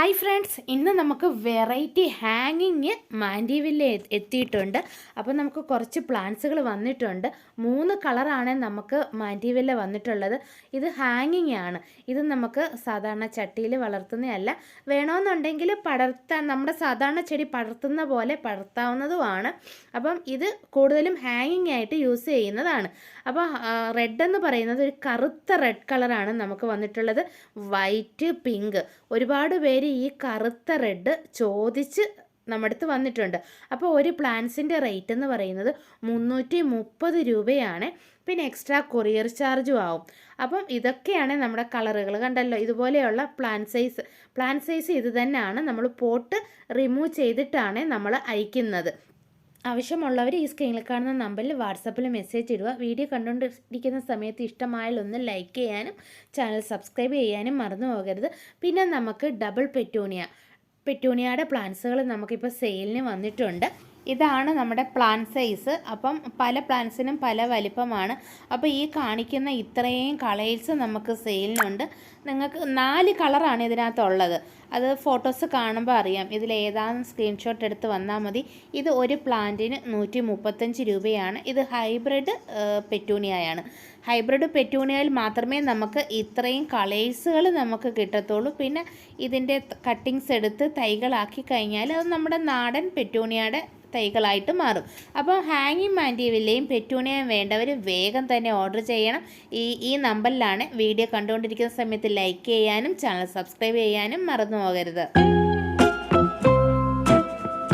Hi friends ഇന്ന് നമുക്ക് variety ഹാങ്ങിങ് മാൻഡിവില്ല എത്തിയിട്ടുണ്ട്. അപ്പോൾ നമുക്ക് കുറച്ച് പ്ലാന്റ്സുകൾ വന്നിട്ടുണ്ട്. മൂന്ന് കളറാണ് നമുക്ക് മാൻഡിവില്ല വന്നിട്ടുള്ളത്. ഇത് ഹാങ്ങിങ് ആണ്. ഇത് നമുക്ക് സാധാരണ ചട്ടിയിൽ വളർത്തുന്നതല്ല. വേണമെന്നുണ്ടെങ്കിൽ പടർത്താൻ നമ്മുടെ സാധാരണ ചെടി പടർത്തുന്ന പോലെ പടർത്താവുന്നതുമാണ്. അപ്പം ഇത് കൂടുതലും ഹാങ്ങിങ് ആയിട്ട് യൂസ് ചെയ്യുന്നതാണ്. അപ്പോൾ റെഡ് എന്ന് പറയുന്നത് ഒരു കറുത്ത റെഡ് കളറാണ് നമുക്ക് വന്നിട്ടുള്ളത്. വൈറ്റ് പിങ്ക് ഒരുപാട് പേര് ഈ കറുത്ത റെഡ് ചോദിച്ച് നമ്മുടെ അടുത്ത് വന്നിട്ടുണ്ട്. അപ്പോൾ ഒരു പ്ലാൻസിന്റെ റേറ്റ് എന്ന് പറയുന്നത് മുന്നൂറ്റി മുപ്പത് രൂപയാണ്. പിന്നെ എക്സ്ട്രാ കൊറിയർ ചാർജും ആവും. അപ്പം ഇതൊക്കെയാണ് നമ്മുടെ കളറുകൾ കണ്ടല്ലോ. ഇതുപോലെയുള്ള പ്ലാൻ സൈസ്. പ്ലാൻ സൈസ് ഇത് തന്നെയാണ് നമ്മൾ പോട്ട് റിമൂവ് ചെയ്തിട്ടാണ് നമ്മൾ അയക്കുന്നത്. ആവശ്യമുള്ളവർ ഈ സ്ക്രീനിൽ കാണുന്ന നമ്പറിൽ വാട്സപ്പിൽ മെസ്സേജ് ഇടുക. വീഡിയോ കണ്ടുകൊണ്ടിരിക്കുന്ന സമയത്ത് ഇഷ്ടമായാൽ ഒന്ന് ലൈക്ക് ചെയ്യാനും ചാനൽ സബ്സ്ക്രൈബ് ചെയ്യാനും മറന്നു പോകരുത്. പിന്നെ നമുക്ക് ഡബിൾ പെറ്റൂണിയ പെറ്റൂണിയയുടെ പ്ലാന്റ്സുകൾ നമുക്കിപ്പോൾ സെയിലിന് വന്നിട്ടുണ്ട്. ഇതാണ് നമ്മുടെ പ്ലാൻ സൈസ് അപ്പം പല പ്ലാന്റ്സിനും പല വലിപ്പമാണ്. അപ്പോൾ ഈ കാണിക്കുന്ന ഇത്രയും കളേഴ്സ് നമുക്ക് സെയിലിനുണ്ട് നിങ്ങൾക്ക് നാല് കളറാണ് ഇതിനകത്തുള്ളത്. അത് ഫോട്ടോസ് കാണുമ്പോൾ അറിയാം. ഇതിൽ ഏതാണെന്ന് സ്ക്രീൻഷോട്ട് എടുത്ത് വന്നാൽ മതി. ഇത് ഒരു പ്ലാന്റിന് നൂറ്റി മുപ്പത്തഞ്ച് രൂപയാണ്. ഇത് ഹൈബ്രിഡ് പെറ്റൂണിയയാണ്. ഹൈബ്രിഡ് പെറ്റൂണിയയിൽ മാത്രമേ നമുക്ക് ഇത്രയും കളേഴ്സുകൾ നമുക്ക് കിട്ടത്തുള്ളൂ. പിന്നെ ഇതിന്റെ കട്ടിങ്സ് എടുത്ത് തൈകളാക്കി കഴിഞ്ഞാൽ അത് നമ്മുടെ നാടൻ പെറ്റൂണിയയുടെ തൈകളായിട്ട് മാറും. അപ്പോൾ ഹാങ്ങിങ് മാൻഡിവില്ലയും പെറ്റൂണിയയും വേണ്ടവർ വേഗം തന്നെ ഓർഡർ ചെയ്യണം. ഈ ഈ നമ്പറിലാണ് വീഡിയോ കണ്ടുകൊണ്ടിരിക്കുന്ന സമയത്ത് ലൈക്ക് ചെയ്യാനും ചാനൽ സബ്സ്ക്രൈബ് ചെയ്യാനും മറന്നു പോകരുത്.